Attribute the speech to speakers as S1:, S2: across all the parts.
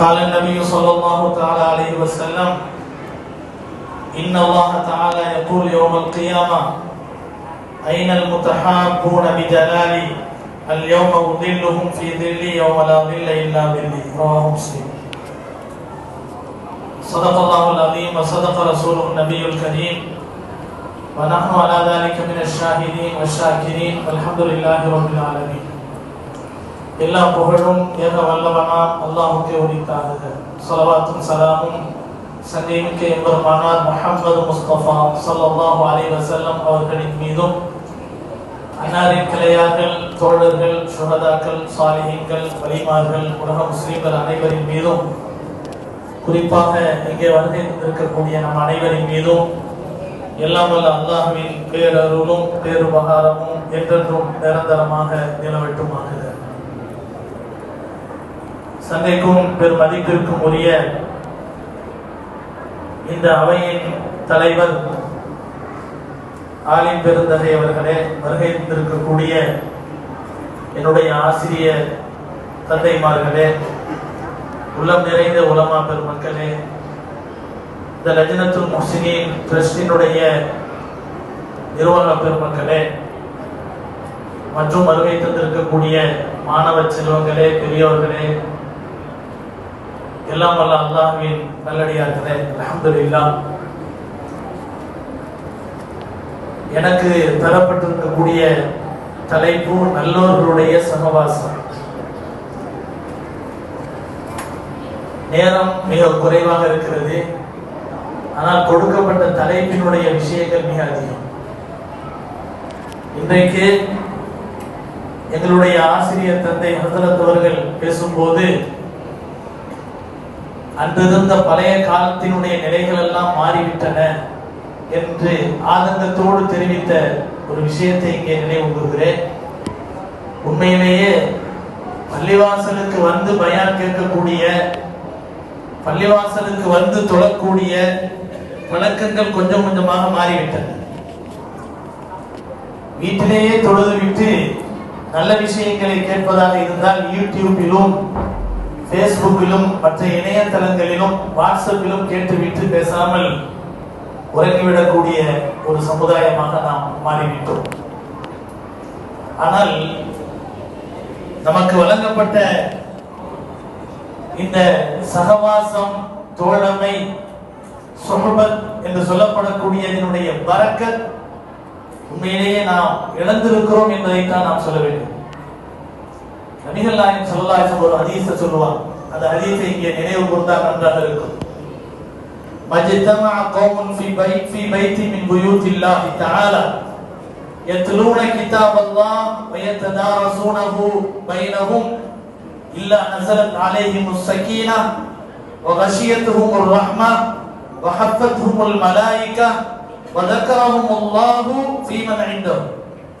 S1: قال النبي صلى الله تعالى عليه وسلم إن الله تعالى يقول يوم القيامة أين المتحابون بجلالي اليوم أظلهم في ظلي يوم لا ظل إلا ظلي. رواه مسلم. صدق الله العظيم وصدق رسوله النبي الكريم. ونحن على ذلك من الشاهدين والشاكرين. والحمد لله رب العالمين. எல்லா புகழும் ஏக வல்லவனாம் அல்லாஹுக்கே உரித்தாக சலவாத்தும் சலாமும் சந்தேமிக்க எம்பெருமானார் முஹம்மது முஸ்தபா சல்லாஹு அலி வசல்லம் அவர்களின் மீதும். அன்னாரின் கிளையார்கள் தோழர்கள் சுகதாக்கள் சாலிகங்கள் வலிமார்கள் உலக முஸ்லீம்கள் அனைவரின் மீதும். குறிப்பாக இங்கே வருகை இருக்கக்கூடிய நம் அனைவரின் மீதும். எல்லாம் வல்ல அல்லாஹ்வின் பேரருளும் பேருபகாரமும் என்றென்றும் நிரந்தரமாக நிலவட்டுமாக சந்தைக்கும் பெருமதிப்பிற்கும் உரிய இந்த அவையின் தலைவர் ஆலிம் பெருந்தகை அவர்களே வருகை தந்திருக்கக்கூடிய என்னுடைய ஆசிரியர் தந்தைமார்களே உள்ளம் நிறைந்த உலமா பெருமக்களே இந்த லஜினத்துல் முஹ்சினின் ட்ரஸ்டினுடைய நிர்வாக பெருமக்களே மற்றும் வருகை தந்திருக்கக்கூடிய மாணவ செல்வங்களே பெரியவர்களே எல்லாம் வல்ல அல்லாஹ்வின் நல்லடியார்களே அல்ஹம்துலில்லாஹ் எனக்கு தரப்பட்டிருக்கக்கூடிய தலைப்பு நல்லோர்களுடைய சகவாசம் நேரம் மிக குறைவாக இருக்கிறது. ஆனால் கொடுக்கப்பட்ட தலைப்பினுடைய விஷயங்கள் மிக அதிகம். இன்றைக்கு எங்களுடைய ஆசிரியர் தந்தை ஹசரத் அவர்கள் பேசும்போது அன்றிருந்த பழைய காலத்தினுடைய நிலைகள் எல்லாம் மாறிவிட்டன என்று ஆதங்கத்தோடு தெரிவித்த ஒரு விஷயத்தை இங்கே நினைவு கூறுகிறேன் உண்மையிலேயே பள்ளிவாசலுக்கு வந்து பயான் கேட்கக்கூடிய பள்ளிவாசலுக்கு வந்து தொழக்கூடிய பழக்கங்கள் கொஞ்சம் கொஞ்சமாக மாறிவிட்டன. வீட்டிலேயே தொழுது விட்டு நல்ல விஷயங்களை கேட்பதாக இருந்தால் யூடியூபிலும் ஃபேஸ்புக்கிலும் மற்ற இணையதளங்களிலும் வாட்ஸ்அப்பிலும் கேட்டுவிட்டு பேசாமல் உறங்கிவிடக்கூடிய ஒரு சமுதாயமாக நாம் மாறிவிட்டோம். ஆனால் நமக்கு வழங்கப்பட்ட இந்த சகவாசம் தோழமை சொஹபத் என்று சொல்லப்படக்கூடிய இதனுடைய பரக்கத் உண்மையிலேயே நாம் இழந்திருக்கிறோம் என்பதைத்தான் நாம் சொல்ல வேண்டும். நபிகள் நாயகம் ஸல்லல்லாஹு ஒரு ஹதீஸை சொல்லுவாங்க அந்த ஹதீஸை இங்கே நினைவு கூர்ந்தால் நன்றாக இருக்கும் مجتمع قوم في بيت في بيت من بيوت الله تعالى يتلون كتاب الله ويتدارسونه بينهم إلا نزلت عليهم السكينة وغشيتهم الرحمة وحفتهم الملائكة وذكرهم الله في من عنده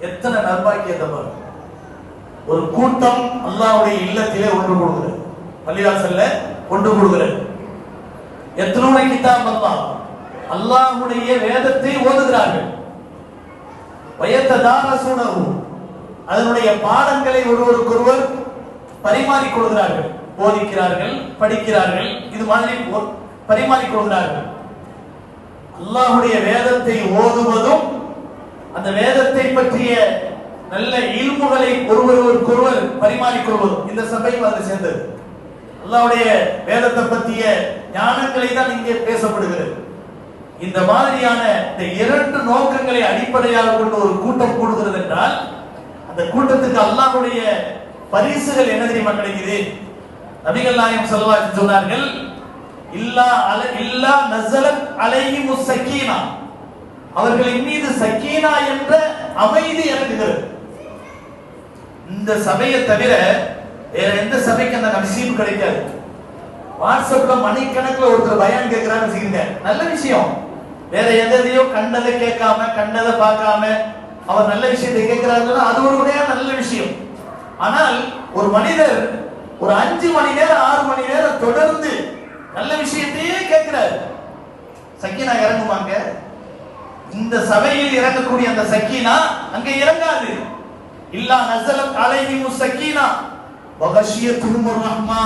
S1: எத்தனை நர்பாக்கியத்தை பாருங்க ஒரு கூட்டம் அல்லாவுடைய இல்லத்திலே ஒன்று கூடுகிறது. பள்ளிவாசல்ல ஒன்று கூடுகிறது. எத்தனை கிதாப் அல்லாஹ் அல்லாஹுடைய வேதத்தை ஓதுகிறார்கள். வயத்ததாரசுனஹு. அதனுடைய பாடங்களை ஒருவருக்கொருவர் பரிமாறிக் கொள்கிறார்கள். போதிக்கிறார்கள் படிக்கிறார்கள் இது மாதிரி போ- பரிமாறிக் கொள்கிறார்கள். வேதத்தை ஓதுவதும் அந்த வேதத்தை பற்றிய நல்ல இல்முகளை ஒருவருவருக்கொருவர் பரிமாறிக் கொள்வதும் இந்த சபையும் அதில் சேர்ந்தது. அல்லாவுடைய வேதத்தை பற்றிய ஞானங்களை தான் இங்கே பேசப்படுகிறது. இந்த மாதிரியான இந்த இரண்டு நோக்கங்களை அடிப்படையாக கொண்டு ஒரு கூட்டம் கூடுகிறது என்றால் அந்த கூட்டத்துக்கு அல்லாஹ்வுடைய பரிசுகள் என்ன தெரியுமா கிடைக்குது? நபிகள் நாயம் ஸல்லல்லாஹு சொன்னார்கள் இல்லா அல இல்லா நஸலத் அலைஹிமு சக்கீனா அவர்களின் மீது சக்கீனா என்ற அமைதி இறங்குகிறது. இந்த சபையை தவிர வேற எந்த சபைக்கு அந்த நசீப் கிடைக்காது. வாட்ஸ்அப்ல மணிக்கணக்கில் ஒருத்தர் பயான் கேட்கிறான்னு வச்சுக்கோங்க நல்ல விஷயம். வேற எதையோ கண்டதை கேட்காம கண்டதை பார்க்காம அவர் நல்ல விஷயத்தை கேட்கிறாருன்னா அது ஒரு உடைய நல்ல விஷயம். ஆனால் ஒரு மனிதர் ஒரு அஞ்சு மணி நேரம் ஆறு மணி நேரம் தொடர்ந்து நல்ல விஷயத்தையே கேட்கிறார். சக்கீனா இறங்குவாங்க இந்த சபையில் இறங்கக்கூடிய அந்த சக்கீனா அங்க இறங்காது. இல்லா நசலத் அலைஹிமு வகஷிய வகஷியத்துஹும் ரஹ்மா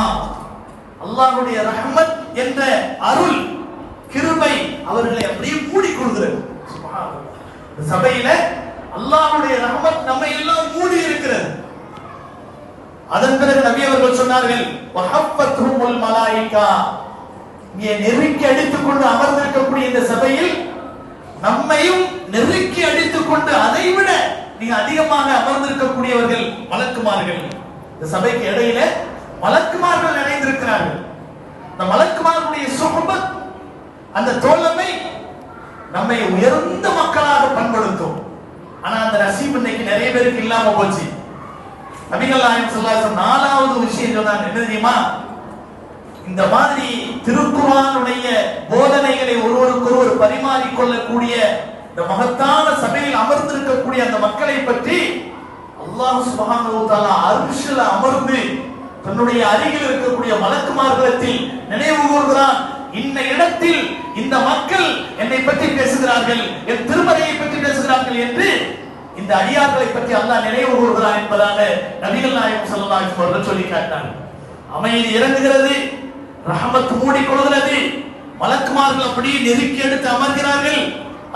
S1: அல்லாஹ்வுடைய ரஹ்மத் என்ற அருள் கிருபை அவர்களை அப்படியே மூடி கொள்கிறது இந்த சபையில அல்லாஹ்வுடைய ரஹ்மத் நம்ம எல்லாம் மூடி இருக்கிறது. அதன் பிறகு நபி அவர்கள் சொன்னார்கள் வஹப்பத்துஹுமுல் மலாயிகா. இங்கே நெருக்கி அடித்துக் கொண்டு அமர்ந்திருக்கக்கூடிய இந்த சபையில் நம்மையும் நெருக்கி அடித்துக் கொண்டு அதை நீங்க அதிகமாக அமர்ந்திருக்கக்கூடியவர்கள் மலக்குமார்கள். இந்த சபைக்கு இடையில மலக்குமார்கள் இணைந்திருக்கிறார்கள். இந்த மலக்குமார்களுடைய சுகபத் அந்த தோழமை நம்மை உயர்ந்த மக்களாக பண்படுத்தும். ஆனா அந்த நசீப் இன்னைக்கு நிறைய பேருக்கு இல்லாம போச்சு. நபிகள் நாயகம் சொல்லாத நாலாவது விஷயம் சொன்னாங்க. என்ன தெரியுமா? இந்த மாதிரி திருக்குறானுடைய போதனைகளை ஒருவருக்கொருவர் பரிமாறிக்கொள்ளக்கூடிய இந்த மகத்தான சபையில் அமர்ந்திருக்கக்கூடிய அந்த மக்களை பற்றி அல்லாஹ் சுப்ஹானஹு அருஷில் தஆலா அமர்ந்து தன்னுடைய அருகில் இருக்கக்கூடிய மலக்குமார்களிடத்தில் நினைவு கூர்கிறான். இந்த இடத்தில் இந்த மக்கள் என்னை பற்றி பேசுகிறார்கள் என் திருமறையை பற்றி பேசுகிறார்கள் என்று இந்த அடியார்களை பற்றி அல்லாஹ் நினைவு கூறுகிறான் என்பதாக நபிகள் நாயகம் ஸல்லல்லாஹு அலைஹி வஸல்லம் சொல்லி காட்டினார்கள் அமைதி இறங்குகிறது ரஹமத் மூடிக்கொள்கிறது. மலக்குமார்கள் அப்படியே நெருக்கி எடுத்து அமர்கிறார்கள்.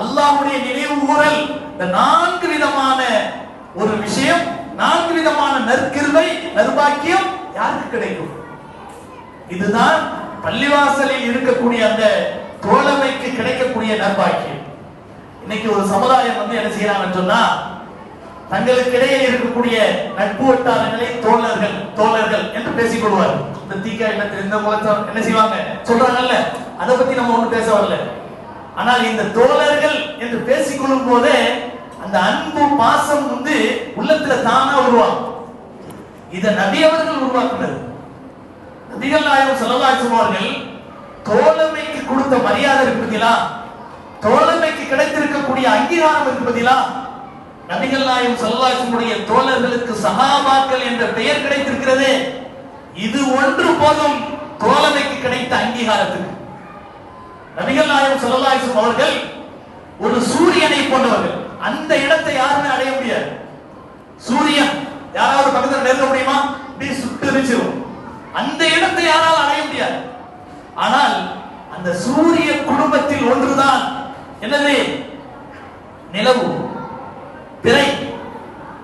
S1: அல்லாஹ்வுடைய நினைவு கூறல். இந்த நான்கு விதமான ஒரு விஷயம் நான்கு விதமான நற்கிருவை நற்பாக்கியம் யாருக்கு கிடைக்கும்? இதுதான் பள்ளிவாசலில் இருக்கக்கூடிய அந்த தோழமைக்கு கிடைக்கக்கூடிய நற்பாக்கியம். இன்னைக்கு ஒரு சமுதாயம் வந்து என்ன செய்யறாங்கன்னு சொன்னா தங்களுக்கு இடையே இருக்கக்கூடிய நட்பு வட்டாரங்களை தோழர்கள் தோழர்கள் என்று பேசிக் கொள்வார்கள். இந்த தீக்கா என்ன இந்த முகத்தை என்ன செய்வாங்க? சொல்றாங்கல்ல அதை பத்தி நம்ம ஒண்ணு பேச வரல. ஆனால் இந்த தோழர்கள் என்று பேசிக்கொள்ளும் போதே அந்த அன்பு பாசம் வந்து உள்ளத்துல தானா உருவாகும். இத நபி அவர்கள் உருவாக்குனது நபிகள் நாயகம் ஸல்லல்லாஹு அவர்கள் தோழமைக்கு கொடுத்த மரியாதை இருப்பதிலா தோழமைக்கு கிடைத்திருக்கக்கூடிய அங்கீகாரம் இருப்பதிலா நபிகள் நாயகம் ஸல்லல்லாஹு தோழர்களுக்கு சகாபாக்கள் என்ற பெயர் கிடைத்திருக்கிறது. இது ஒன்று போதும் தோழமைக்கு கிடைத்த அங்கீகாரத்துக்கு. நபிகள் நாயகம் ஸல்லல்லாஹு அவர்கள் ஒரு சூரியனை போன்றவர்கள். அந்த இடத்தை யாருமே அடைய முடியாது. சூரியன் யாராவது பக்கத்தில் நெருங்க முடியுமா? இப்படி சுட்டு அந்த இடத்தை யாரால் அடைய முடியாது. ஆனால் அந்த சூரிய குடும்பத்தில் ஒன்றுதான். என்னது? நிலவு. திரை.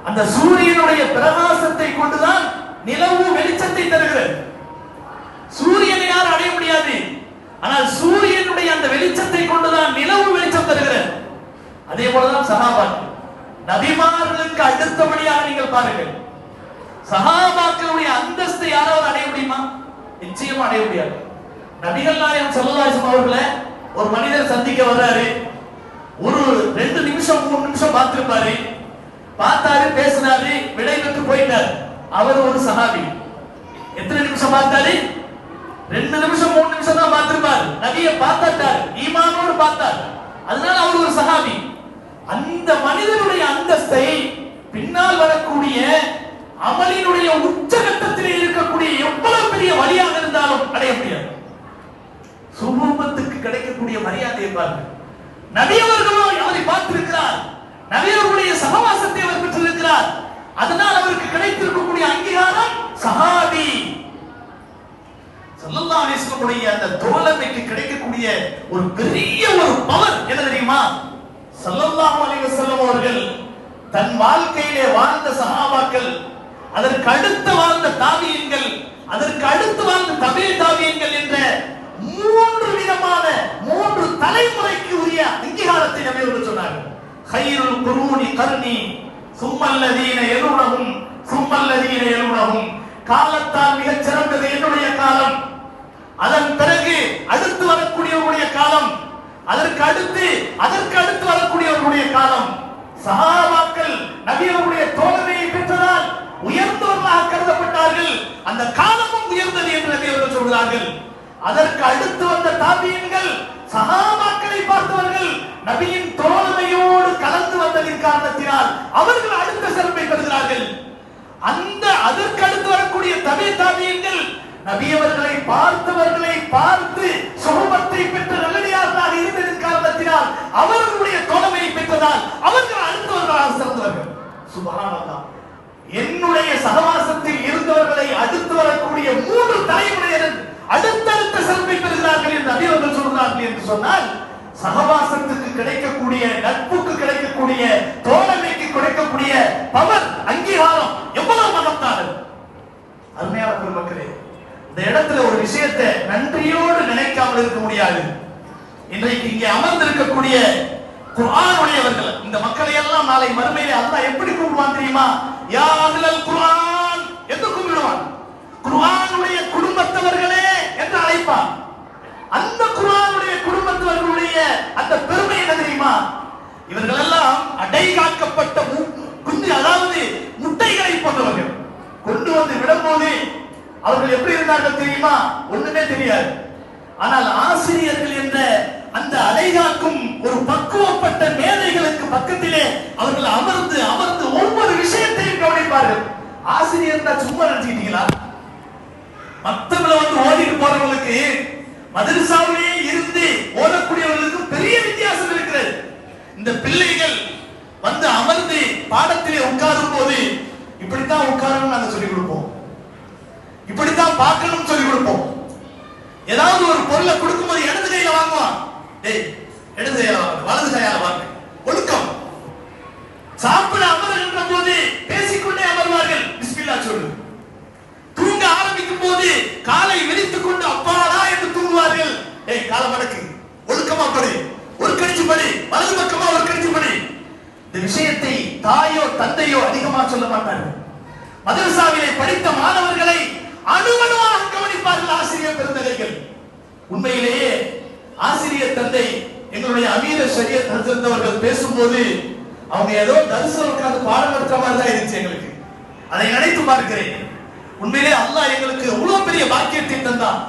S1: அந்த சூரியனுடைய பிரகாசத்தை கொண்டுதான் நிலவு வெளிச்சத்தை தருகிறது சூரியனை யாரும் அடைய முடியாது ஆனால் சூரியனுடைய அந்த வெளிச்சத்தை கொண்டுதான் நிலவு வெளிச்சம் தருகிறது அதே போலதான் சகாபாக்கள். நபிமார்களுக்கு அடுத்தபடியாக நீங்கள் பாருங்கள். சகாபாக்களுடைய அந்தஸ்து யாராவது அடைய முடியுமா? நிச்சயம் அடைய முடியாது. நபிகள் நாயகம் ஸல்லல்லாஹு அவர்களை ஒரு மனிதர் சந்திக்க வர்றாரு. ஒரு ரெண்டு நிமிஷம் மூணு நிமிஷம் பார்த்திருப்பாரு. பார்த்தாரு பேசினாரு விடை பெற்று போயிட்டாரு. அவர் ஒரு சகாபி எத்தனை நிமிஷம் பார்த்தாரு? ரெண்டு நிமிஷம் மூணு நிமிஷம் தான் பார்த்திருப்பாரு. நபியை பார்த்தாட்டார். ஈமானோடு பார்த்தார். அதனால அவர் ஒரு சகாபி அந்த மனிதனுடைய அந்தஸ்தை பின்னால் வரக்கூடிய அமலினுடைய உச்சகட்டத்திலே இருக்கக்கூடிய எவ்வளவு பெரிய வழியாக இருந்தாலும் அடைய முடியாது. சுமூகத்துக்கு கிடைக்கக்கூடிய மரியாதையை பாருங்க நபியவர்களோ அவரை பார்த்திருக்கிறார். நபியவர்களுடைய சகவாசத்தை அவர் பெற்றிருக்கிறார். அதனால் அவருக்கு கிடைத்திருக்கக்கூடிய அங்கீகாரம் சஹாபி. ஸல்லல்லாஹு அலைஹி அந்த தோழமைக்கு கிடைக்கக்கூடிய ஒரு பெரிய ஒரு பவர் என்ன தெரியுமா? சல்லல்லாஹு அலைஹி வஸல்லம் அவர்கள் தன் வாழ்க்கையிலே வாழ்ந்த சஹாபாக்கள் அதற்கு அடுத்து வாழ்ந்த தாவியங்கள் அதற்கு அடுத்து வாழ்ந்த தமிழ் தாவியங்கள் என்ற மூன்று விதமான மூன்று தலைமுறைக்கு உரிய அங்கீகாரத்தை நபியவர்கள் சொன்னார்கள். ஹைருல் குருணி கருணி சும்மல்லதீன எலுணவும் சும்மல்லதீன எலுணவும் காலத்தால் மிகச் சிறந்தது என்னுடைய காலம். அதன் பிறகு அடுத்து வர அவர்கள் அதற்கு அடுத்து வந்த தாபியன்கள் சகாபாக்களை பார்த்தவர்கள் நபியின் தோழமையோடு கலந்து வந்ததின் காரணத்தினால் அவர்கள் அடுத்த சிறப்பை பெறுகிறார்கள். அந்த அதற்கு அடுத்து வரக்கூடிய தபி தாபியங்கள் நபியவர்களை பார்த்தவர்களை பார்த்து சுகபத்தை பெற்ற நல்லடியார்களாக இருந்ததின் காரணத்தினால் அவர்களுடைய தோழமையை பெற்றதால் அவர்கள் அடுத்தவர்களாக சிறந்தவர்கள். சுபஹானல்லாஹ் என்னுடைய சகவாசத்தில் இருந்தவர்களை அடுத்து வரக்கூடிய மூன்று தலைமுறையினர் அடுத்தடுத்த சிறப்பை பெறுகிறார்கள் என்று நபி சொல்கிறார்கள் என்று சொன்னால் சகவாசத்துக்கு கிடைக்கக்கூடிய நட்புக்கு கிடைக்கக்கூடிய தோழமைக்கு கிடைக்கக்கூடிய பவர் அங்கீகாரம் எவ்வளவு மகத்தானது? அருமையான பெருமக்களே இந்த இடத்துல ஒரு விஷயத்தை நன்றியோடு நினைக்காமல் இருக்க முடியாது. இன்றைக்கு இங்கே அமர்ந்திருக்கக்கூடிய குரானுடையவர்கள் இந்த மக்களை எல்லாம் நாளை மறுமையிலே அல்லாஹ் எப்படி கூப்பிடுவான் தெரியுமா? யா அஹ்லல் குர்ஆன் என்று கூப்பிடுவான். குர்ஆனுடைய குடும்பத்தவர்களே என்று அழைப்பான் அந்த குர்ஆனுடைய குடும்பத்தவர்களுடைய அந்த பெருமை என்ன தெரியுமா? இவர்கள் எல்லாம் அடை காக்கப்பட்ட குஞ்சு அதாவது முட்டைகளை போன்றவர்கள். கொண்டு வந்து விடும்போது அவர்கள் எப்படி இருந்தார்கள் தெரியுமா? ஒண்ணுமே தெரியாது. ஆனால் ஆசிரியர்கள் என்ற அந்த அலைகாக்கும் ஒரு பக்குவப்பட்ட மேதைகளுக்கு பக்கத்திலே அவர்கள் அமர்ந்து அமர்ந்து ஒவ்வொரு விஷயத்தையும் கவனிப்பார்கள். ஆசிரியர் தான் சும்மா நினைச்சுக்கிட்டீங்களா மத்தவங்களை வந்து ஓடிட்டு போறவங்களுக்கு மதரசாவிலேயே இருந்து ஓடக்கூடியவர்களுக்கு பெரிய வித்தியாசம் இருக்கிறது. இந்த பிள்ளைகள் வந்து அமர்ந்து பாடத்திலே உட்காரும் போது இப்படித்தான் உட்காரணும் நாங்க சொல்லிக் கொடுப்போம். இப்படித்தான் பார்க்கணும்னு சொல்லிக் கொடுப்போம். ஏதாவது ஒரு பொருளை கொடுக்கும்போது இடது கையில வாங்குவான் டேய் இடது கையில வாங்க வலது கையால வாங்க. ஒழுக்கம். சாப்பிட அமர்கின்ற போது பேசிக்கொண்டே அமர்வார்கள். பிஸ்மில்லா சொல்லு. தூங்க ஆரம்பிக்கும் போது காலை விரித்துக் கொண்டு அப்பாடா என்று தூங்குவார்கள். ஏய் கால மடக்கு. ஒழுக்கமா படி. ஒரு கடிச்சு படி. வலது பக்கமா ஒரு கடிச்சு படி. இந்த விஷயத்தை தாயோ தந்தையோ அதிகமா சொல்ல மாட்டார்கள். மதரசாவிலே படித்த மாணவர்களை அணுவணுவாக கவனிப்பார்கள் ஆசிரியர் பெருந்தகைகள். உண்மையிலேயே ஆசிரியர் தந்தை எங்களுடைய அமீர சரிய தந்திருந்தவர்கள் பேசும்போது அவங்க ஏதோ தரிசனம் உட்கார்ந்து பாடம் எடுத்த மாதிரி தான் இருந்துச்சு எங்களுக்கு. அதை நினைத்து பார்க்கிறேன். உண்மையிலே அல்லாஹ் எங்களுக்கு அவ்வளவு பெரிய பாக்கியத்தை தந்தான்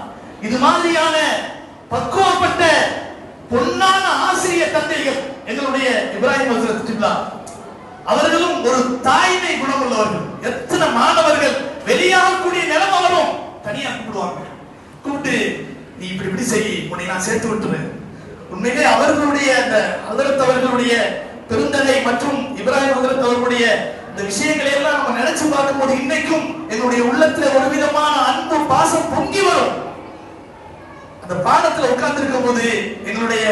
S1: இது மாதிரியான பக்குவப்பட்ட பொன்னான ஆசிரியர் தந்தைகள் எங்களுடைய இப்ராஹிம் ஹசரத்துல்லா அவர்களும் ஒரு தாய்மை குணம் உள்ளவர்கள் எத்தனை மாணவர்கள் வெளியாகக்கூடிய நிலைமை வரும். தனியா கூப்பிடுவாங்க. கூப்பிட்டு நீ இப்படி இப்படி செய் உன்னை நான் சேர்த்து விட்டுறேன். உண்மையிலே அவர்களுடைய அந்த அதரத்தவர்களுடைய பெருந்தலை மற்றும் இப்ராஹிம் ஹதரத் இந்த விஷயங்களை எல்லாம் நம்ம நினைச்சு பார்க்கும்போது இன்னைக்கும் என்னுடைய உள்ளத்துல ஒரு விதமான அன்பு பாசம் பொங்கி வரும். அந்த பாடத்துல உட்கார்ந்து இருக்கும் போது என்னுடைய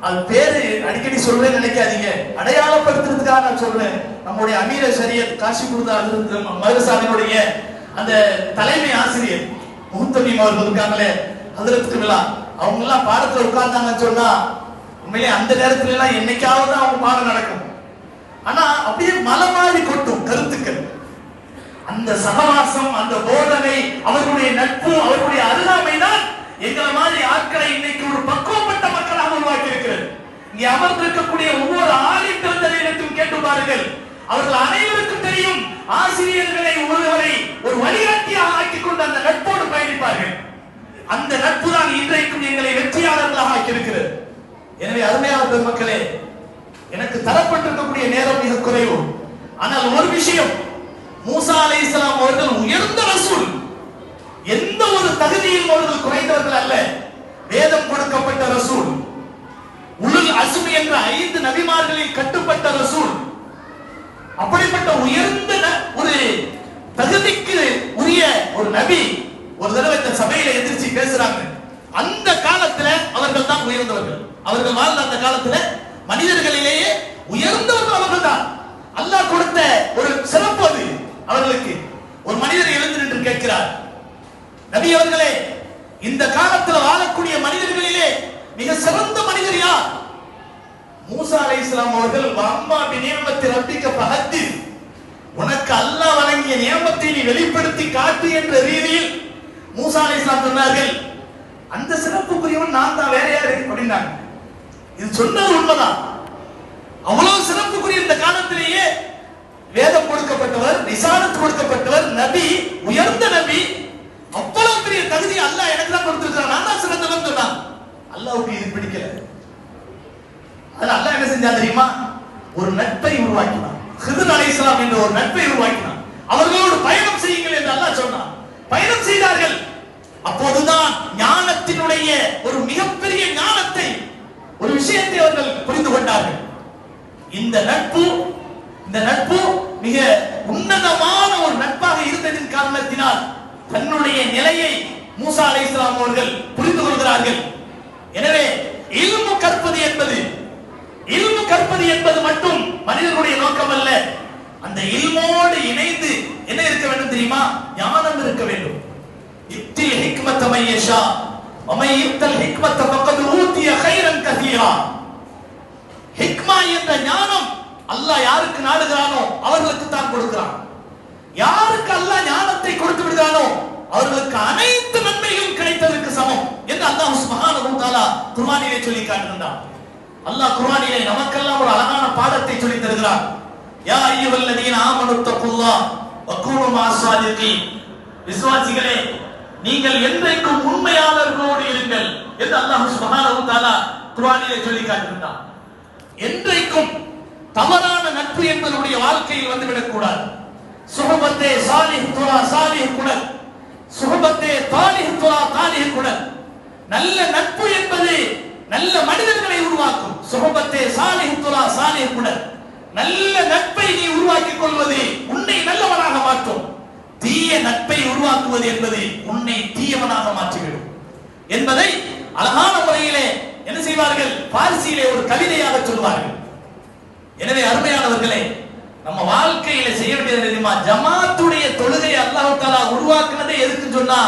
S1: அது பேரு அடிக்கடி சொல்றேன் நினைக்காதீங்க. அடையாளப்படுத்துறதுக்காக நான் சொல்றேன் நம்முடைய அமீர ஷரியத் காஷி குருதா மதுரசாமியினுடைய அந்த தலைமை ஆசிரியர் முகுத்தமீம் அவர்கள் இருக்காங்களே ஹதரத்துக்கு விழா. அவங்க எல்லாம் பாடத்துல உட்கார்ந்தாங்கன்னு சொன்னா உண்மையிலே அந்த நேரத்துல எல்லாம் என்னைக்காவது தான் அவங்க பாடம் நடக்கும். ஆனா அப்படியே மலை மாதிரி கொட்டும் கருத்துக்கள். அந்த சகவாசம் அந்த போதனை அவர்களுடைய நட்பு அவர்களுடைய அருகாமை தான் எங்களை மாதிரி ஆட்களை இன்னைக்கு ஒரு பக்குவப்பட்ட மக்களாக உருவாக்கி இருக்கிறது இங்கே அமர்ந்திருக்கக்கூடிய ஒவ்வொரு ஆளின் பிறந்ததையும் கேட்டு பாருங்கள். அவர்கள் அனைவருக்கும் தெரியும் ஆசிரியர்களை ஒருவரை ஒரு வழிகாட்டியாக ஆக்கிக் கொண்டு அந்த நட்போடு பயணிப்பார்கள். அந்த நட்பு தான் இன்றைக்கும் எங்களை வெற்றியாளர்களாக ஆக்கியிருக்கிறது. எனவே அருமையான பெருமக்களே எனக்கு தரப்பட்டிருக்கக்கூடிய நேரம் மிக குறைவு. ஆனால் ஒரு விஷயம் மூசா அலைஹிஸ்ஸலாம் அவர்கள் உயர்ந்த ரசூல். எந்த ஒரு தகுதியும் அவர்கள் குறைந்தவர்கள் அல்ல. வேதம் கொடுக்கப்பட்ட ரசூல். உலுல் அசுமி என்ற ஐந்து நபிமார்களில் கட்டுப்பட்ட ரசூல். அப்படிப்பட்ட உயர்ந்த ஒரு தகுதிக்கு உரிய ஒரு நபி ஒரு தடவை இந்த சபையில எதிர்த்து பேசுறாங்க. அந்த காலத்துல அவர்கள் தான் உயர்ந்தவர்கள். அவர்கள் வாழ்ந்த அந்த காலத்துல மனிதர்களிலேயே உயர்ந்தவர்கள் அவர்கள் தான் அல்லாஹ் கொடுத்த ஒரு சிறப்பு அது. அவர்களுக்கு ஒரு மனிதர் எழுந்து நின்று கேட்கிறார். நபி அவர்களே இந்த காலத்தில் வாழக்கூடிய மனிதர்களிலே மிக சிறந்த மனிதர் யார்? மூசா இஸ்லாம் அவர்கள் அம்மா நியமத்தை ரப்பிக்க பகத்தி உனக்கு அல்லாஹ் வழங்கிய நியமத்தை நீ வெளிப்படுத்தி காட்டு என்ற ரீதியில் மூசா இஸ்லாம் சொன்னார்கள். அந்த சிறப்புக்குரியவன் நான் தான் வேற யாரு? அப்படின்னாங்க. இது சொன்னது உண்மைதான். அவ்வளவு சிறப்புக்குரிய இந்த காலத்திலேயே வேதம் கொடுக்கப்பட்டவர் ரிசாலத் கொடுக்கப்பட்டவர் நபி உயர்ந்த நபி அவ்வளவு பெரிய தகுதி அல்லாஹ் எனக்கு தான் கொடுத்திருக்கிறான். நான் தான் சிறந்தவன் சொன்னான். அல்லாவுக்கு இது பிடிக்கல. அது அல்லாஹ் என்ன செஞ்சா தெரியுமா? ஒரு நட்பை உருவாக்கினான். ஹிதர் இஸ்லாம் என்ற ஒரு நட்பை உருவாக்கினான். அவர்களோடு பயணம் செய்யுங்கள் என்று அல்லாஹ் சொன்னான் பயணம் செய்தார்கள் அப்போதுதான் ஞானத்தினுடைய ஒரு மிகப்பெரிய ஞானத்தை ஒரு விஷயத்தை அவர்கள் புரிந்து கொண்டார்கள் இந்த நட்பு இந்த நட்பு மிக உன்னதமான ஒரு நட்பாக இருந்ததின் காரணத்தினால் தன்னுடைய நிலையை மூசா அலைஹிஸ்ஸலாம் அவர்கள் புரிந்து கொள்கிறார்கள். எனவே இல்மு கற்பது என்பது இல்மு கற்பது என்பது மட்டும் மனிதனுடைய நோக்கம் அல்ல. அந்த இல்மோடு இணைந்து என்ன இருக்க வேண்டும் தெரியுமா? ஞானம் இருக்க வேண்டும். இத்தில் ஹிக்மத் மையஷா வமை இத்தல் ஹிக்மத்த பக்கத்து ஊத்திய கைரன் கதீரா ஹிக்மா என்ற ஞானம் அல்லாஹ் யாருக்கு நாடுகிறானோ அவர்களுக்கு தான் கொடுக்கிறான். யாருக்கு அல்லாஹ் ஞானத்தை கொடுத்து விடுகிறானோ அவர்களுக்கு அனைத்து நன்மைகளும் கிடைத்ததற்கு சமம் என்று அல்லாஹ் சுபஹானஹு தஆலா குர்ஆனிலே சொல்லி காட்டுகின்றான். அல்லாஹ் குர்ஆனிலே நமக்கெல்லாம் ஒரு அழகான பாடத்தை சொல்லி தருகிறான். யா அய்யுஹல்லதீன ஆமனு தக்குல்லாஹ் வகூனு மஅஸ்ஸாதிகீன் விசுவாசிகளே நீங்கள் என்றைக்கும் உண்மையாளர்களோடு இருங்கள் என்று அல்லாஹ் சுபஹானஹு தஆலா குர்ஆனிலே சொல்லி காட்டுகின்றான். என்றைக்கும் தவறான நட்பு என்பதனுடைய வாழ்க்கையில் வந்துவிடக் கூடாது. சுகபத்தே சாலிஹ் துலா சாலிஹ் குணல் சுகபத்தே தாலிஹ் துலா தாலிஹ் குணல் நல்ல நட்பு என்பது நல்ல மனிதர்களை உருவாக்கும். சுகபத்தே சாலிஹ் துலா சாலிஹ் குணல் நல்ல நட்பை நீ உருவாக்கிக் கொள்வது உன்னை நல்லவனாக மாற்றும். தீய நட்பை உருவாக்குவது என்பது உன்னை தீயவனாக மாற்றிவிடும். என்பதை அழகான முறையிலே என்ன செய்வார்கள்? பாரிசியிலே ஒரு கவிதையாக சொல்வார்கள் எனவே அருமையானவர்களே நம்ம வாழ்க்கையில செய்ய வேண்டியது தெரியுமா? ஜமாத்துடைய தொழுகை அல்லாஹ் தாலா உருவாக்குனதே எதுக்கு சொன்னா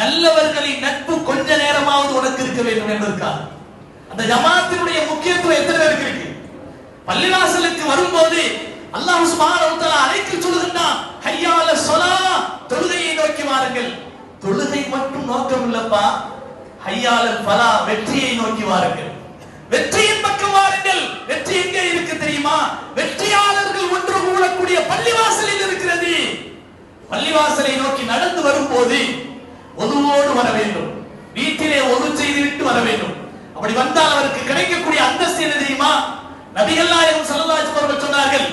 S1: நல்லவர்களின் நட்பு கொஞ்ச நேரமாவது உனக்கு இருக்க வேண்டும் என்பதற்காக. அந்த ஜமாத்தினுடைய முக்கியத்துவம் எத்தனை பேருக்கு இருக்கு? பள்ளிவாசலுக்கு வரும்போது அல்லாஹ் சுப்ஹானஹு வ தஆலா அழைத்து சொல்லுகின்றான் ஹய்யால ஸலா தொழுகையை நோக்கி வாருங்கள். தொழுகை மட்டும் நோக்கம் இல்லப்பா ஹய்யால பலா வெற்றியை நோக்கி வாருங்கள். வெற்றியின் பக்கம் வாருங்கள். வெற்றி எங்கே இருக்கு தெரியுமா? வெற்றியாளர்கள் ஒன்று கூடக்கூடிய பள்ளிவாசலில் இருக்கிறது. பள்ளிவாசலை நோக்கி நடந்து வரும்போது ஒதுவோடு வர வேண்டும். வீட்டிலே ஒது செய்துவிட்டு வர வேண்டும். அப்படி வந்தால் அவருக்கு கிடைக்கக்கூடிய அந்தஸ்து என்ன தெரியுமா? நபிகள் நாயகம் ஸல்லல்லாஹு அவர்கள் சொன்னார்கள்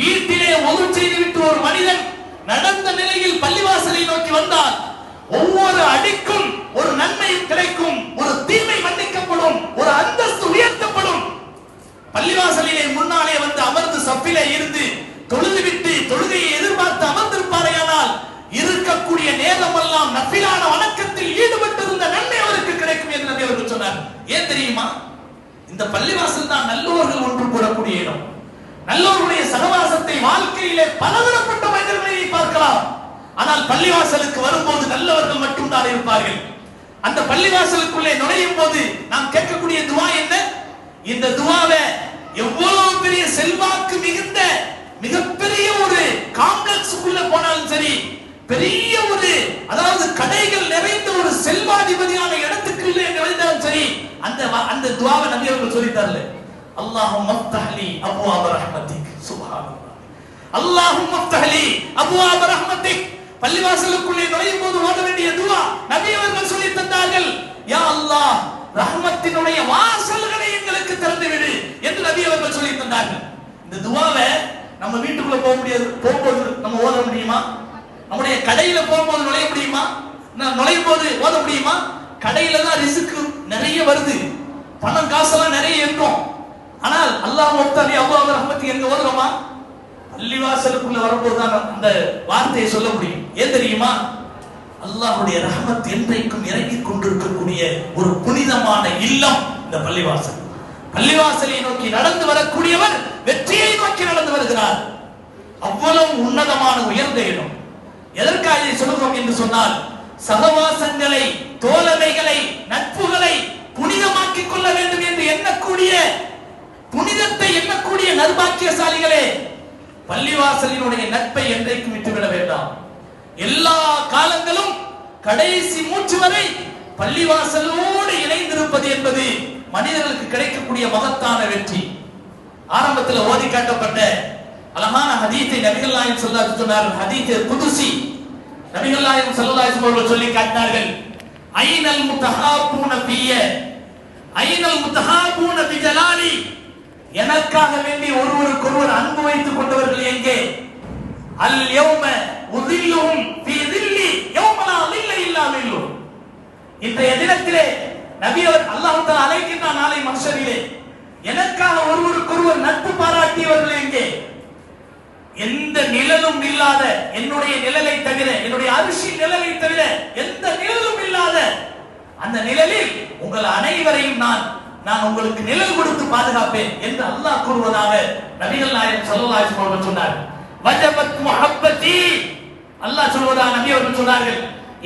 S1: வீட்டிலே ஒது செய்துவிட்டு ஒரு மனிதன் நடந்த நிலையில் பள்ளிவாசலை நோக்கி வந்தால் ஒவ்வொரு அடிக்கும் ஒரு நன்மை கிடைக்கும் ஒரு தீமை மன்னிக்கப்படும் ஒரு அந்தஸ்து உயர்த்தப்படும். பள்ளிவாசலிலே முன்னாலே வந்து அமர்ந்து சப்பிலே இருந்து தொழுதுவிட்டு தொழுகையை எதிர்பார்த்து அமர்ந்திருப்பாரையானால் இருக்கக்கூடிய நேரமெல்லாம் நப்பிலான வணக்கத்தில் ஈடுபட்டிருந்த நன்மை அவருக்கு கிடைக்கும் என்று நபி அவர்கள் சொன்னார். ஏன் தெரியுமா? இந்த பள்ளிவாசல் தான் நல்லோர்கள் ஒன்று கூடக்கூடிய இடம். நல்லோருடைய சகவாசத்தை வாழ்க்கையிலே பலதரப்பட்ட மனிதர்களை பார்க்கலாம். ஆனால் பள்ளிவாசலுக்கு வரும்போது நல்லவர்கள் மட்டும்தான் இருப்பார்கள். அந்த பள்ளிவாசலுக்குள்ளே நுழையும் போது நாம் கேட்கக்கூடிய துவா என்ன? இந்த துவாவை எவ்வளவு பெரிய செல்வாக்கு மிகுந்த மிகப்பெரிய ஒரு காம்ப்ளெக்ஸுக்குள்ள போனாலும் சரி பெரிய ஒரு அதாவது கடைகள் நிறைந்த ஒரு செல்வாதிபதியான இடத்துக்குள்ளே நுழைந்தாலும் சரி அந்த அந்த துவாவை நபி அவர்கள் சொல்லி அல்லாஹும் மஃப்தஹ்லி அபுவாப ரஹ்மத்திக். சுப்ஹானல்லாஹ். அல்லாஹும் மஃப்தஹ்லி அபுவாப ரஹ்மத்திக். பள்ளிவாசலுக்குள்ளே நுழையும் போது ஓத வேண்டிய துவா நபி அவர்கள் சொல்லி தந்தார்கள் யா அல்லாஹ் ரஹ்மத்தினுடைய வாசல்களை எங்களுக்கு திறந்து விடு என்று நபி அவர்கள் சொல்லி தந்தார்கள். இந்த துவாவை நம்ம வீட்டுக்குள்ள போக முடியாது போகும்போது நம்ம ஓத முடியுமா? நம்முடைய கடையில போகும்போது நுழைய முடியுமா? நுழையும் போது ஓத முடியுமா? கடையில தான் ரிசுக்கு நிறைய வருது. பணம் காசெல்லாம் நிறைய இருக்கும் ஆனால் அல்லாஹ் முப்தலி அவ்வளவு ரஹ்மத்தி எங்க ஓதுறோமா? பள்ளிவாசலுக்குள்ள வரும்போது தான் அந்த வார்த்தையை சொல்ல முடியும். ஏன் தெரியுமா? அல்லாஹுடைய ரஹமத் என்றைக்கும் இறங்கிக் கொண்டிருக்கக்கூடிய ஒரு புனிதமான இல்லம் இந்த பள்ளிவாசல். பள்ளிவாசலை நோக்கி நடந்து வரக்கூடியவர் வெற்றியை நோக்கி நடந்து வருகிறார். அவ்வளவு உன்னதமான உயர்ந்த இடம். எதற்காக இதை சொல்கிறோம் என்று சொன்னால் சகவாசங்களை தோழமைகளை நட்புகளை புனிதமாக்கிக் கொள்ள வேண்டும் என்று எண்ணக்கூடிய புனிதத்தை எண்ணக்கூடிய நர்பாக்கியசாலிகளே பள்ளிவாசலினுடைய நட்பை என்றைக்கும் விட்டுவிட வேண்டாம். எல்லா காலங்களும் கடைசி மூச்சு வரை பள்ளிவாசலோடு இணைந்திருப்பது என்பது மனிதர்களுக்கு கிடைக்கக்கூடிய மகத்தான வெற்றி. ஆரம்பத்தில் ஓதி காட்டப்பட்ட அழகான ஹதீத்தை நபிகள் நாயம் சொல்லா சொன்னார்கள். ஹதீத்தை புதுசி நபிகள் நாயம் ஸல்லல்லாஹு அவர்கள் சொல்லி காட்டினார்கள். ஐனல் முத்தஹாபூன ஃபிய ஐனல் முத்தஹாபூன பிஜலாலி. எனக்காக வேண்டி ஒருவருக்கொருவர் அன்பு வைத்துக் கொண்டவர்கள் எங்கே? அல் யௌம உதில்லும் ஃபீ தில்லி. யௌம லா தில்ல இல்லா தில்லு. இன்றைய தினத்திலே நபி அவர் அல்லாஹ் தஆலா அழைக்கின்றான் நாளை மனுஷரிலே எனக்காக ஒருவருக்கொருவர் நட்பு பாராட்டியவர்கள் எங்கே? எந்த நிழலும் இல்லாத என்னுடைய நிழலை தவிர என்னுடைய அரிசி நிழலை தவிர எந்த நிழலும் இல்லாத அந்த நிழலில் உங்கள் அனைவரையும் நான் நான் உங்களுக்கு நிழல் கொடுத்து பாதுகாப்பேன் என்று அல்லாஹ் கூறுவதாக நபிகள் நாயகம் ஸல்லல்லாஹு அவர்கள் சொன்னார் வஜபத் முஹப்பதி அல்லாஹ் சொல்வதாக நபி அவர்கள் சொன்னார்கள்.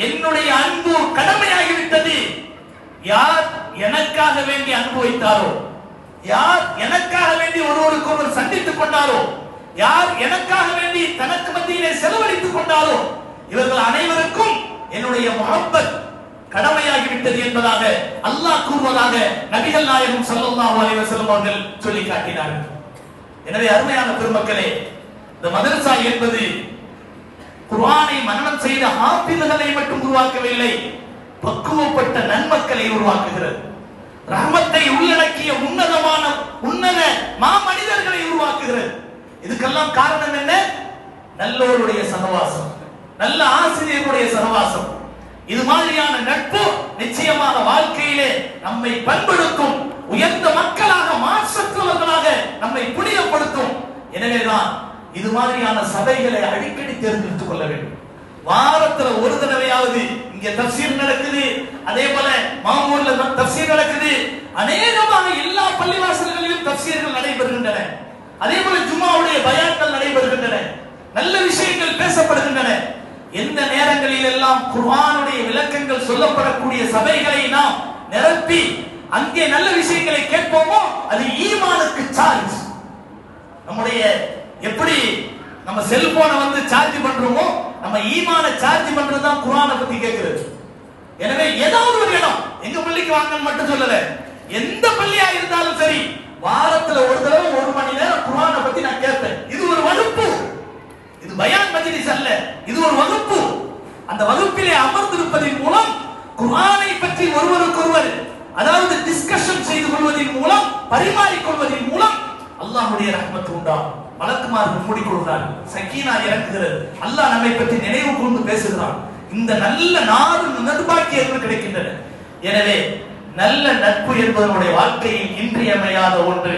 S1: என்னுடைய அன்பு கடமையாகிவிட்டது. யார் எனக்காக வேண்டி அன்பு வைத்தாரோ? யார் எனக்காக வேண்டி ஒருவருக்கு ஒருவர் சந்தித்துக் கொண்டாரோ? யார் எனக்காக வேண்டி தனக்கு மத்தியிலே செலவழித்துக் கொண்டாரோ? இவர்கள் அனைவருக்கும் என்னுடைய முகப்பத் கடமையாகிவிட்டது என்பதாக அல்லாஹ் கூறுவதாக நபிகள் நாயகம் சல்லல்லாஹு அலைஹி வஸல்லம் அவர்கள் சொல்லி காட்டினார்கள். எனவே அருமையான பெருமக்களே இந்த மதரசா என்பது குர்ஆனை மனனம் செய்த ஹாஃபில்களை மட்டும் உருவாக்கவில்லை பக்குவப்பட்ட நன்மக்களை உருவாக்குகிறது. ரஹமத்தை உள்ளடக்கிய உன்னதமான உன்னத மாமனிதர்களை உருவாக்குகிறது. இதுக்கெல்லாம் காரணம் என்ன? நல்லோருடைய சகவாசம். நல்ல ஆசிரியருடைய சகவாசம். இது மாதிரியான நட்பு நிச்சயமாக வாழ்க்கையிலே நம்மை பண்படுத்தும் உயர்ந்த மக்களாக மாற்றற்றவர்களாக நம்மை புனிதப்படுத்தும். எனவேதான் இது மாதிரியான சபைகளை அடிக்கடி தேர்ந்தெடுத்துக் கொள்ள வேண்டும். வாரத்துல ஒரு தடவையாவது இங்க தப்சீர் நடக்குது அதே போல மாமூர்ல தப்சீர் நடக்குது. அநேகமாக எல்லா பள்ளிவாசல்களிலும் தப்சீர்கள் நடைபெறுகின்றன. அதே போல ஜும்மாவுடைய பயான்கள் நடைபெறுகின்றன. நல்ல விஷயங்கள் பேசப்படுகின்றன. எந்த நேரங்களில் எல்லாம் குர்ஆனுடைய விளக்கங்கள் சொல்லப்படக்கூடிய சபைகளை நாம் நிரப்பி அங்கே நல்ல விஷயங்களை கேட்போமோ அது ஈமானுக்கு சார்ஜ் நம்முடைய எப்படி நம்ம செல்போனை வந்து சார்ஜ் பண்றோமோ நம்ம ஈமான சார்ஜ் பண்றது தான் குர்ஆனை பத்தி கேட்கிறது. எனவே ஏதாவது ஒரு இடம் எங்க பள்ளிக்கு வாங்கன்னு மட்டும் சொல்லல எந்த பள்ளியா இருந்தாலும் சரி வாரத்துல ஒரு தடவை ஒரு மணி நேரம் குர்ஆனை பத்தி நான் கேட்பேன். இது ஒரு வகுப்பு. இது பயான் மஜ்லிஸ் அல்ல. இது ஒரு வகுப்பு. அந்த வகுப்பிலே அமர்ந்திருப்பதன் மூலம் குர்ஆனை பற்றி ஒருவருக்கொருவர் அதாவது டிஸ்கஷன் செய்து கொள்வதன் மூலம் பரிமாறிக்கொள்வதன் மூலம் அல்லாஹ்வுடைய ரஹ்மத் உண்டாகும். மலக்குமார்கள் மூடிக்கொள்கிறார்கள் சக்கீனா இறங்குகிறது. அல்லாஹ் நம்மை பற்றி நினைவு கூர்ந்து பேசுகிறான். இந்த நல்ல நாடு நட்பாக்கியங்கள் கிடைக்கின்றன. எனவே நல்ல நட்பு என்பதனுடைய வாழ்க்கையில் இன்றியமையாத ஒன்று.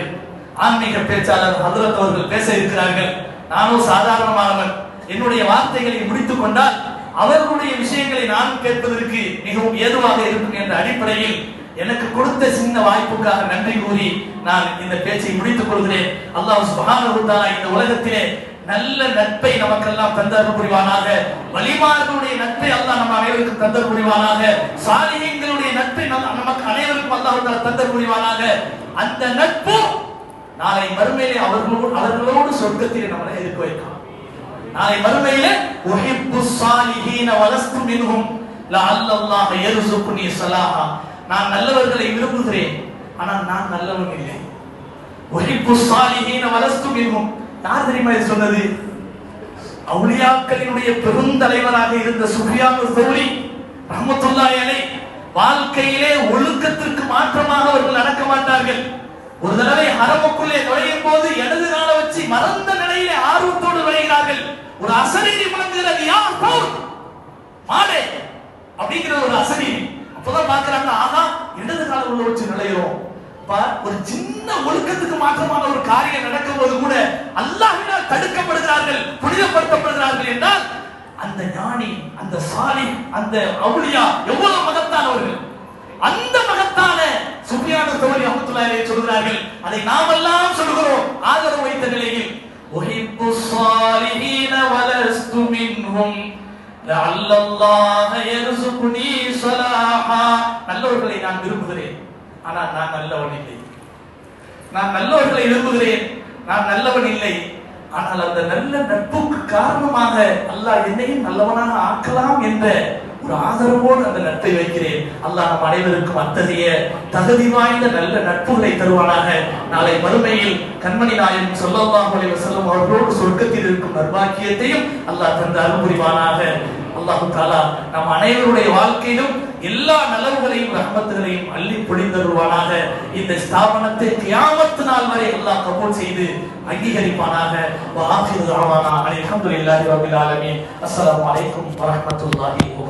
S1: ஆன்மீக பேச்சாளர் ஹதரத் அவர்கள் பேச இருக்கிறார்கள். நானும் சாதாரணமானவன். என்னுடைய வார்த்தைகளை முடித்துக் கொண்டால் அவர்களுடைய விஷயங்களை நான் கேட்பதற்கு மிகவும் ஏதுவாக இருக்கும் என்ற அடிப்படையில் எனக்கு கொடுத்த சின்ன வாய்ப்புக்காக நன்றி கூறி நான் இந்த பேச்சை முடித்துக் கொள்கிறேன். அல்லாஹ் சுப்ஹானஹு இந்த உலகத்திலே நல்ல நட்பை நமக்கெல்லாம் தந்தர் புரிவானாக. வலிமார்களுடைய நட்பை அல்லாஹ் நம்ம அனைவருக்கும் தந்தர் புரிவானாக. சாலிகங்களுடைய நட்பை நமக்கு அனைவருக்கும் அல்லாஹ் தந்தர் புரிவானாக. அந்த நட்பு நாளை மறுமையிலே அவர்களோடு அவர்களோடு சொர்க்கத்தில் நம்மளை இருக்க வைக்கலாம். நாளை மறுமையிலே உஹிப்பு சாலிஹீன வலஸ்து மின்ஹும் லஅல்லல்லாஹ யர்சுக்குனி ஸலாஹா. நான் நல்லவர்களை விரும்புகிறேன் ஆனால் நான் நல்லவன் இல்லை. உஹிப்பு சாலிஹீன வலஸ்து மின்ஹும். யார் தெரியுமா இது சொன்னது? அவுளியாக்களினுடைய பெருந்தலைவராக இருந்த சுஃபியான் சௌரி ரஹமத்துல்லாஹி அலைஹி வாழ்க்கையிலே ஒழுக்கத்திற்கு மாற்றமாக அவர்கள் நடக்க மாட்டார்கள். ஒரு தடவை அரபுக்குள்ளே நுழையும் போது இடது கால வச்சு மறந்த நிலையிலே ஆர்வத்தோடு நுழைகிறார்கள். ஒரு அசரீரி முழங்குகிறது யார் போர் மாடே அப்படிங்கிற ஒரு அசரீரி. அப்பதான் பாக்குறாங்க ஆகா இடது கால உள்ள வச்சு நுழையிறோம். ஒரு சின்ன ஒழுக்கத்துக்கு மாற்றமான ஒரு காரியம் நடக்கும் போது கூட அல்லாஹினால் தடுக்கப்படுகிறார்கள் புனிதப்படுத்தப்படுகிறார்கள் என்றால் அந்த ஞானி அந்த சாலி அந்த அவுளியா எவ்வளவு மகத்தானவர்கள். அந்த மகத்தான சுபியான தோழி அமுத்துலாரே சொல்கிறார்கள். அதை நாமெல்லாம் சொல்கிறோம். ஆதரவு வைத்த நிலையில் உஹிப்பு ஸாலிஹீன வலஸ்து மின்ஹும் லஅல்ல அல்லாஹ யர்சுகுனி ஸலாஹா. நல்லவர்களை நான் விரும்புகிறேன். ஆனால் நான் நல்லவன் இல்லை. நான் நல்லவர்களை விரும்புகிறேன். நான் நல்லவன் இல்லை. ஆனால் அந்த நல்ல நட்புக்கு காரணமாக அல்லாஹ் என்னையும் நல்லவனாக ஆக்கலாம் என்ற ஒரு ஆதரவோடு அந்த நட்பை வைக்கிறேன். அல்லாஹ் நம் அனைவருக்கும் அத்தகைய தகுதி வாய்ந்த நல்ல நட்புகளை தருவானாக. நாளை மறுமையில் கண்மணி நாயன் சொல்லி அலைஹி அவர்களோடு சொர்க்கத்தில் இருக்கும் நர்பாக்கியத்தையும் அல்லாஹ் தந்த அருள் புரிவானாக அல்லாஹு தாலா நம் அனைவருடைய வாழ்க்கையிலும் எல்லா நலவுகளையும் ரஹமத்துகளையும் அள்ளி பொழிந்தருவானாக இந்த ஸ்தாபனத்தை கியாமத்து நாள் வரை அல்லாஹ் கபூல் செய்து அங்கீகரிப்பானாக. வ ஆகிரு தாவானா அல்ஹம்துலில்லாஹி ரப்பில் ஆலமீன். அஸ்ஸலாமு அலைக்கும் வரஹ்மத்துல்லாஹி வபரகாத்துஹு